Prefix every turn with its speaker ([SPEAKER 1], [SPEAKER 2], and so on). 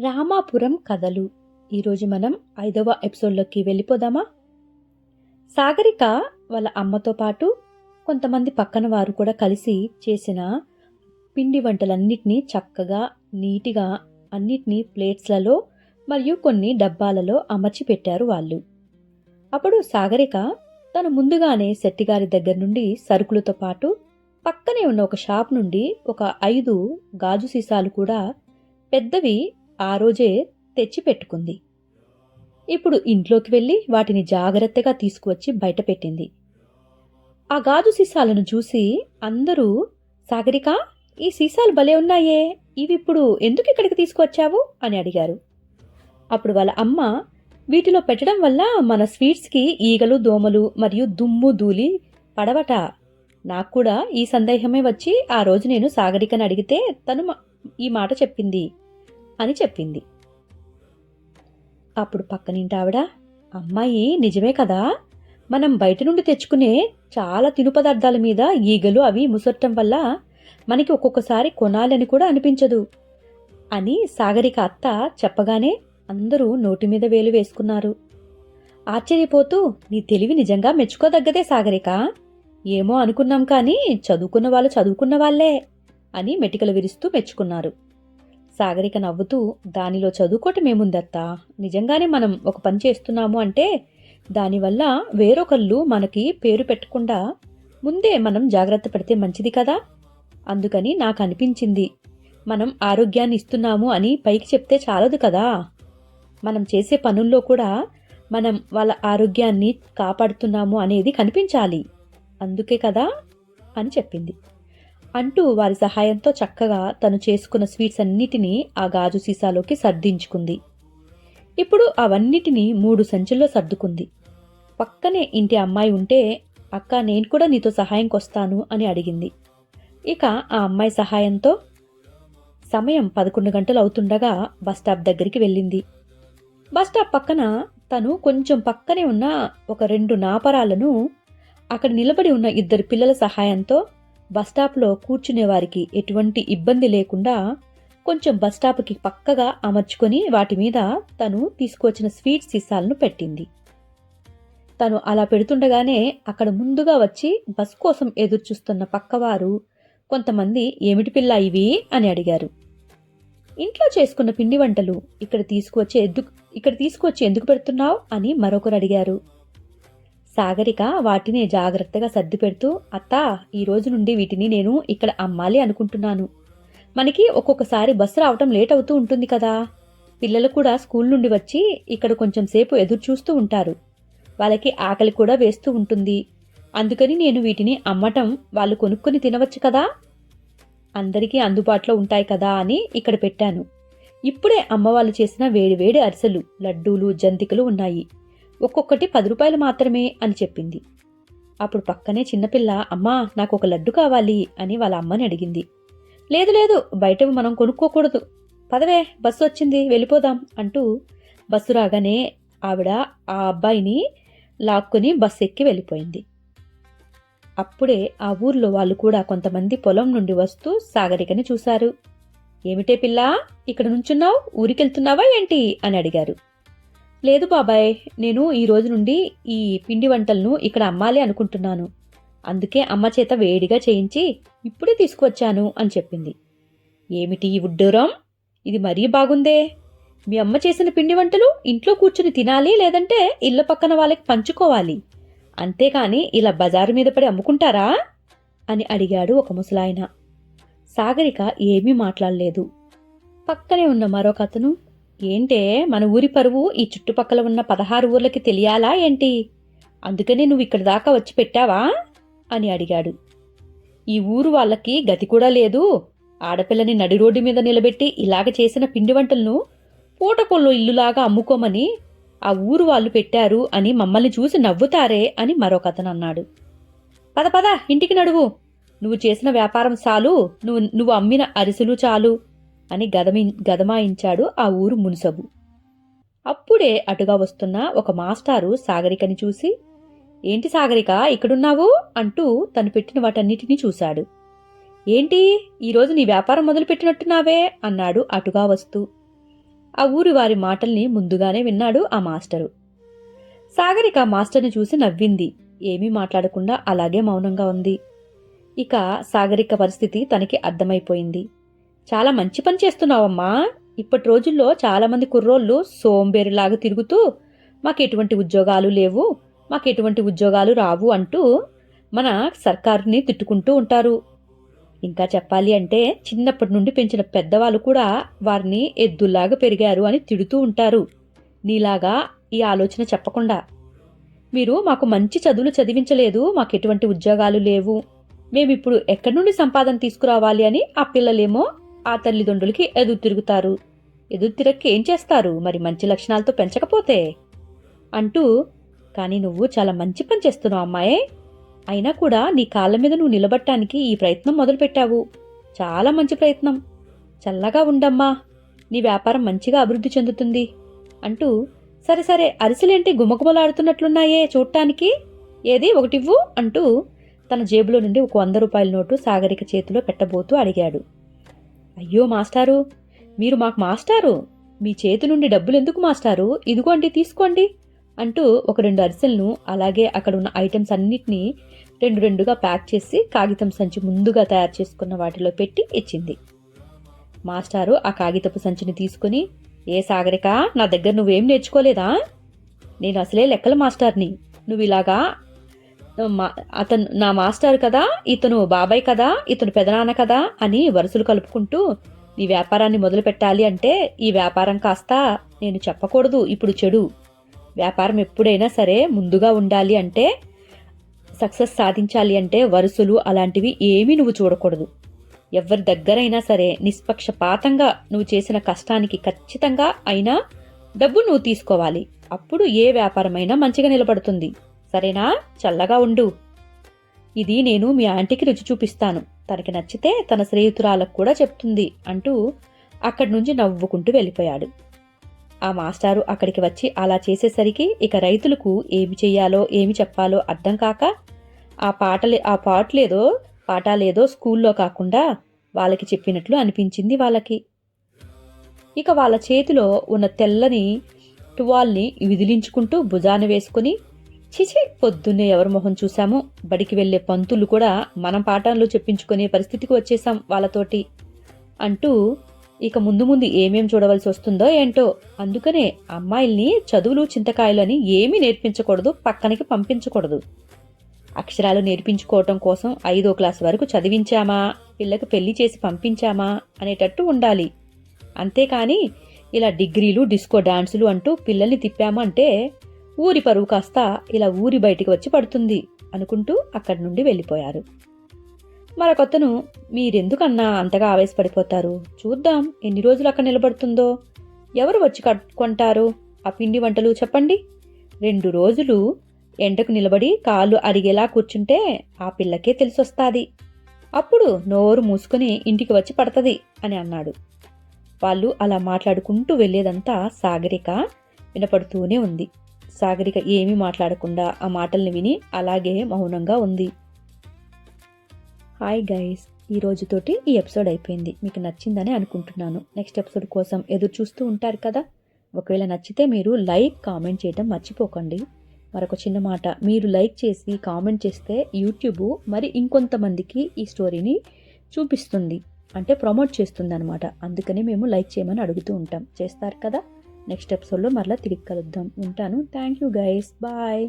[SPEAKER 1] రామాపురం కథలు. ఈరోజు మనం ఐదవ ఎపిసోడ్లోకి వెళ్ళిపోదామా? సాగరిక వాళ్ళ అమ్మతో పాటు కొంతమంది పక్కన వారు కూడా కలిసి చేసిన పిండి వంటలన్నిటినీ చక్కగా నీటిగా అన్నిటినీ ప్లేట్స్లలో మరియు కొన్ని డబ్బాలలో అమర్చి పెట్టారు వాళ్ళు. అప్పుడు సాగరిక తను ముందుగానే శెట్టిగారి దగ్గర నుండి సరుకులతో పాటు పక్కనే ఉన్న ఒక షాప్ నుండి ఒక ఐదు గాజు సీసాలు కూడా పెద్దవి ఆ రోజే తెచ్చి పెట్టుకుంది ఇప్పుడు ఇంట్లోకి వెళ్ళి వాటిని జాగ్రత్తగా తీసుకువచ్చి బయట పెట్టింది ఆ గాజు సీసాలను చూసి అందరూ సాగరిక ఈ సీసాలు భలే ఉన్నాయే. ఇవి ఇప్పుడు ఎందుకు ఇక్కడికి తీసుకువచ్చావు? అని అడిగారు. అప్పుడు వాళ్ళ అమ్మ వీటిలో పెట్టడం వల్ల మన స్వీట్స్కి ఈగలు దోమలు మరియు దుమ్ము ధూళి పడవట. నాకు కూడా ఈ సందేహమే వచ్చి ఆ రోజు నేను సాగరికను అడిగితే తను మా- ఈ మాట చెప్పింది. అని చెప్పింది. అప్పుడు పక్కనింటి ఆవిడ అమ్మాయి నిజమే కదా? మనం బయట నుండి తెచ్చుకునే చాలా తిను పదార్థాల మీద ఈగలు అవి ముసట్టం వల్ల మనకి ఒక్కొక్కసారి కొనాలని కూడా అనిపించదు అని సాగరిక అత్త చెప్పగానే అందరూ నోటి మీద వేలు వేసుకున్నారు. ఆశ్చర్యపోతూ నీ తెలివి నిజంగా మెచ్చుకోదగ్గదే సాగరిక. ఏమో అనుకున్నాం కానీ చదువుకున్న వాళ్ళు చదువుకున్న వాళ్ళే అని మెటికలు విరుస్తూ మెచ్చుకున్నారు. సాగరిక నవ్వుతూ దానిలో చదువుకోవటమేముందత్తా నిజంగానే మనం ఒక పని చేస్తున్నాము అంటే దానివల్ల వేరొకళ్ళు మనకి పేరు పెట్టకుండా ముందే మనం జాగ్రత్త పడితే మంచిది కదా? అందుకని నాకు అనిపించింది మనం ఆరోగ్యాన్ని ఇస్తున్నాము అని పైకి చెప్తే చాలదు కదా? మనం చేసే పనుల్లో కూడా మనం వాళ్ళ ఆరోగ్యాన్ని కాపాడుతున్నాము అనేది కనిపించాలి. అందుకే కదా? అని చెప్పింది. అంటూ వారి సహాయంతో చక్కగా తను చేసుకున్న స్వీట్స్ అన్నిటినీ ఆ గాజు సీసాలోకి సర్దించుకుంది. ఇప్పుడు అవన్నిటినీ మూడు సంచుల్లో సర్దుకుంది. పక్కనే ఇంటి అమ్మాయి ఉంటే అక్క నేను కూడా నీతో సహాయంకొస్తాను అని అడిగింది. ఇక ఆ అమ్మాయి సహాయంతో సమయం పదకొండు గంటలు అవుతుండగా బస్ స్టాప్ దగ్గరికి వెళ్ళింది. బస్ స్టాప్ పక్కన తను కొంచెం పక్కనే ఉన్న ఒక రెండు నాపరాలను అక్కడ నిలబడి ఉన్న ఇద్దరు పిల్లల సహాయంతో బస్ స్టాప్లో కూర్చునే వారికి ఎటువంటి ఇబ్బంది లేకుండా కొంచెం బస్ స్టాప్కి పక్కగా అమర్చుకొని వాటి మీద తను తీసుకువచ్చిన స్వీట్ సీసాలను పెట్టింది. తను అలా పెడుతుండగానే అక్కడ ముందుగా వచ్చి బస్ కోసం ఎదురుచూస్తున్న పక్కవారు కొంతమంది ఏమిటి పిల్ల ఇవి? అని అడిగారు. ఇంట్లో చేసుకున్న పిండి వంటలు ఇక్కడ తీసుకువచ్చి ఎందుకు ఇక్కడ తీసుకువచ్చి ఎందుకు పెడుతున్నావు? అని మరొకరు అడిగారు. సాగరిక వాటిని జాగ్రత్తగా సర్ది పెడుతూ అత్తా ఈ రోజు నుండి వీటిని నేను ఇక్కడ అమ్మాలి అనుకుంటున్నాను. మనకి ఒక్కొక్కసారి బస్సు రావటం లేట్ అవుతూ ఉంటుంది కదా. పిల్లలు కూడా స్కూల్ నుండి వచ్చి ఇక్కడ కొంచెం సేపు ఎదురు చూస్తూ ఉంటారు. వాళ్ళకి ఆకలి కూడా వేస్తూ ఉంటుంది. అందుకని నేను వీటిని అమ్మటం వాళ్ళు కొనుక్కొని తినవచ్చు కదా? అందరికీ అందుబాటులో ఉంటాయి కదా అని ఇక్కడ పెట్టాను. ఇప్పుడే అమ్మవాళ్ళు చేసిన వేడివేడి అరిసెలు లడ్డూలు జంతికలు ఉన్నాయి. ఒక్కొక్కటి పది రూపాయలు మాత్రమే అని చెప్పింది. అప్పుడు పక్కనే చిన్నపిల్ల అమ్మా నాకు ఒక లడ్డు కావాలి అని వాళ్ళ అమ్మని అడిగింది. లేదు లేదు బయట మనం కొనుక్కోకూడదు. పదవే బస్సు వచ్చింది వెళ్ళిపోదాం అంటూ బస్సు రాగానే ఆవిడ ఆ అబ్బాయిని లాక్కొని బస్సు ఎక్కి వెళ్ళిపోయింది. అప్పుడే ఆ ఊర్లో వాళ్ళు కూడా కొంతమంది పొలం నుండి వస్తూ సాగరికని చూశారు. ఏమిటే పిల్లా ఇక్కడ నుంచున్నావు? ఊరికెళ్తున్నావా ఏంటి? అని అడిగారు. లేదు బాబాయ్ నేను ఈ రోజు నుండి ఈ పిండి వంటలను ఇక్కడ అమ్మాలి అనుకుంటున్నాను. అందుకే అమ్మ చేత వేడిగా చేయించి ఇప్పుడే తీసుకువచ్చాను అని చెప్పింది. ఏమిటి ఈ ఉడ్డూరం? ఇది మరీ బాగుందే. మీ అమ్మ చేసిన పిండి వంటలు ఇంట్లో కూర్చుని తినాలి లేదంటే ఇళ్ళ పక్కన వాళ్ళకి పంచుకోవాలి. అంతేకాని ఇలా బజారు మీద పడి అమ్ముకుంటారా? అని అడిగాడు ఒక ముసలాయన. సాగరిక ఏమీ మాట్లాడలేదు. పక్కనే ఉన్న మరొక అతను ఏంటే మన ఊరి పరువు ఈ చుట్టుపక్కల ఉన్న పదహారు ఊర్లకి తెలియాలా ఏంటి? అందుకనే నువ్వు ఇక్కడ దాకా వచ్చి పెట్టావా? అని అడిగాడు. ఈ ఊరు వాళ్ళకి గతి కూడా లేదు. ఆడపిల్లని నడి రోడ్డు మీద నిలబెట్టి ఇలాగ చేసిన పిండి వంటలను పూటకొల్లో ఇల్లులాగా అమ్ముకోమని ఆ ఊరు వాళ్ళు పెట్టారు అని మమ్మల్ని చూసి నవ్వుతారే అని మరొకతను అన్నాడు. పద పద ఇంటికి నడువు. నువ్వు చేసిన వ్యాపారం చాలు. నువ్వు నువ్వు అమ్మిన అరిసెలు చాలు. అని గదమి గదమాయించాడు ఆ ఊరు మున్సబు. అప్పుడే అటుగా వస్తున్న ఒక మాస్టారు సాగరికని చూసి ఏంటి సాగరిక ఇక్కడున్నావు? అంటూ తను పెట్టిన వాటన్నిటినీ చూశాడు. ఏంటి ఈరోజు నీ వ్యాపారం మొదలుపెట్టినట్టున్నావే? అన్నాడు అటుగా వస్తూ. ఆ ఊరి వారి మాటల్ని ముందుగానే విన్నాడు ఆ మాస్టరు. సాగరిక మాస్టర్ని చూసి నవ్వింది. ఏమీ మాట్లాడకుండా అలాగే మౌనంగా ఉంది. ఇక సాగరిక పరిస్థితి తనకి అర్థమైపోయింది. చాలా మంచి పని చేస్తున్నావమ్మా. ఇప్పటి రోజుల్లో చాలామంది కుర్రోళ్ళు సోంబేరిలాగా తిరుగుతూ మాకు ఎటువంటి ఉద్యోగాలు లేవు మాకు ఎటువంటి ఉద్యోగాలు రావు అంటూ మన సర్కారుని తిట్టుకుంటూ ఉంటారు. ఇంకా చెప్పాలి అంటే చిన్నప్పటి నుండి పెంచిన పెద్దవాళ్ళు కూడా వారిని ఎద్దుల్లాగా పెరిగారు అని తిడుతూ ఉంటారు. నీలాగా ఈ ఆలోచన చెప్పకుండా. మీరు మాకు మంచి చదువులు చదివించలేదు మాకు ఎటువంటి ఉద్యోగాలు లేవు. మేమిప్పుడు ఎక్కడి నుండి సంపాదన తీసుకురావాలి అని ఆ పిల్లలేమో ఆ తల్లిదండ్రులకి ఎదురు తిరుగుతారు ఎదురు తిరక్కి ఏం చేస్తారు? మరి మంచి లక్షణాలతో పెంచకపోతే? అంటూ కానీ నువ్వు చాలా మంచి పని చేస్తున్నావు అమ్మాయే. అయినా కూడా నీ కాళ్ళ మీద నువ్వు నిలబట్టానికి ఈ ప్రయత్నం మొదలుపెట్టావు. చాలా మంచి ప్రయత్నం. చల్లగా ఉండమ్మా. నీ వ్యాపారం మంచిగా అభివృద్ధి చెందుతుంది. అంటూ సరే సరే అరిసెలేంటి గుమగుమలాడుతున్నట్లున్నాయే చూడటానికి? ఏది ఒకటివ్వు? అంటూ తన జేబులో నుండి ఒక వంద రూపాయల నోటు సాగరిక చేతిలో పెట్టబోతూ అడిగాడు. అయ్యో మాస్టారు. మీరు మాకు మాస్టారు. మీ చేతి నుండి డబ్బులు ఎందుకు మాస్టారు? ఇదిగోండి తీసుకోండి అంటూ ఒక రెండు అరిసెలను అలాగే అక్కడ ఉన్న ఐటమ్స్ అన్నిటినీ రెండు రెండుగా ప్యాక్ చేసి కాగితం సంచి ముందుగా తయారు చేసుకున్న వాటిలో పెట్టి ఇచ్చింది. మాస్టారు ఆ కాగితపు సంచిని తీసుకుని ఏ సాగరిక నా దగ్గర నువ్వేం నేర్చుకోలేదా? నేను అసలే లెక్కల మాస్టర్ని. నువ్వు ఇలాగా అతను నా మాస్టర్ కదా ఇతను బాబాయ్ కదా ఇతను పెదనాన్న కదా అని వరుసలు కలుపుకుంటూ నీ వ్యాపారాన్ని మొదలు పెట్టాలి అంటే ఈ వ్యాపారం కాస్త నేను చెప్పకూడదు ఇప్పుడు చెడు. వ్యాపారం ఎప్పుడైనా సరే ముందుగా ఉండాలి అంటే సక్సెస్ సాధించాలి అంటే వరుసలు అలాంటివి ఏమీ నువ్వు చూడకూడదు. ఎవరి దగ్గరైనా సరే నిష్పక్షపాతంగా నువ్వు చేసిన కష్టానికి ఖచ్చితంగా అయినా డబ్బు నువ్వు తీసుకోవాలి. అప్పుడు ఏ వ్యాపారమైనా మంచిగా నిలబడుతుంది. సరేనా? చల్లగా ఉండు. ఇది నేను మీ ఆంటీకి రుచి చూపిస్తాను. తనకి నచ్చితే తన స్నేహితురాలకు కూడా చెప్తుంది అంటూ అక్కడి నుంచి నవ్వుకుంటూ వెళ్ళిపోయాడు. ఆ మాస్టారు అక్కడికి వచ్చి అలా చేసేసరికి ఇక రైతులకు ఏమి చెయ్యాలో ఏమి చెప్పాలో అర్థం కాక ఆ పాటలే ఆ పాటలేదో పాఠాలేదో స్కూల్లో కాకుండా వాళ్ళకి చెప్పినట్లు అనిపించింది వాళ్ళకి. ఇక వాళ్ళ చేతిలో ఉన్న తెల్లని టువాల్ని విదిలించుకుంటూ భుజాన వేసుకుని చిచి పొద్దున్నే ఎవరి మొహం చూశామో? బడికి వెళ్ళే పంతులు కూడా మనం పాఠాల్లో చెప్పించుకునే పరిస్థితికి వచ్చేసాం వాళ్ళతోటి. అంటూ ఇక ముందు ముందు ఏమేం చూడవలసి వస్తుందో ఏంటో అందుకనే అమ్మాయిల్ని చదువులు చింతకాయలు అని ఏమీ నేర్పించకూడదు పక్కనకి పంపించకూడదు. అక్షరాలు నేర్పించుకోవటం కోసం ఐదో క్లాస్ వరకు చదివించామా? పిల్లకి పెళ్ళి చేసి పంపించామా? అనేటట్టు ఉండాలి. అంతేకాని ఇలా డిగ్రీలు డిస్కో డాన్సులు అంటూ పిల్లల్ని తిప్పామంటే ఊరి పరువు కాస్త ఇలా ఊరి బయటికి వచ్చి పడుతుంది అనుకుంటూ అక్కడి నుండి వెళ్ళిపోయారు. మరొకతను మీరెందుకన్నా అంతగా ఆవేశపడిపోతారు? చూద్దాం ఎన్ని రోజులు అక్కడ నిలబడుతుందో. ఎవరు వచ్చి కట్- కొంటారు ఆ పిండి వంటలు చెప్పండి. రెండు రోజులు ఎండకు నిలబడి కాళ్ళు అరిగేలా కూర్చుంటే ఆ పిల్లకే తెలిసొస్తాది. అప్పుడు నోరు మూసుకుని ఇంటికి వచ్చి పడతది అని అన్నాడు. వాళ్ళు అలా మాట్లాడుకుంటూ వెళ్ళేదంతా సాగరిక వినపడుతూనే ఉంది. సాగరిక ఏమీ మాట్లాడకుండా ఆ మాటల్ని విని అలాగే మౌనంగా ఉంది. హాయ్ గైస్ ఈ రోజుతోటి ఈ ఎపిసోడ్ అయిపోయింది. మీకు నచ్చిందని అనుకుంటున్నాను. నెక్స్ట్ ఎపిసోడ్ కోసం ఎదురు చూస్తూ ఉంటారు కదా? ఒకవేళ నచ్చితే మీరు లైక్ కామెంట్ చేయడం మర్చిపోకండి. మరొక చిన్న మాట మీరు లైక్ చేసి కామెంట్ చేస్తే యూట్యూబ్ మరి ఇంకొంతమందికి ఈ స్టోరీని చూపిస్తుంది. అంటే ప్రమోట్ చేస్తుంది అనమాట అందుకని మేము లైక్ చేయమని అడుగుతూ ఉంటాం. చేస్తారు కదా? నెక్స్ట్ ఎపిసోడ్లో మరలా తిరిగి కలుద్దాం. ఉంటాను. Thank you guys bye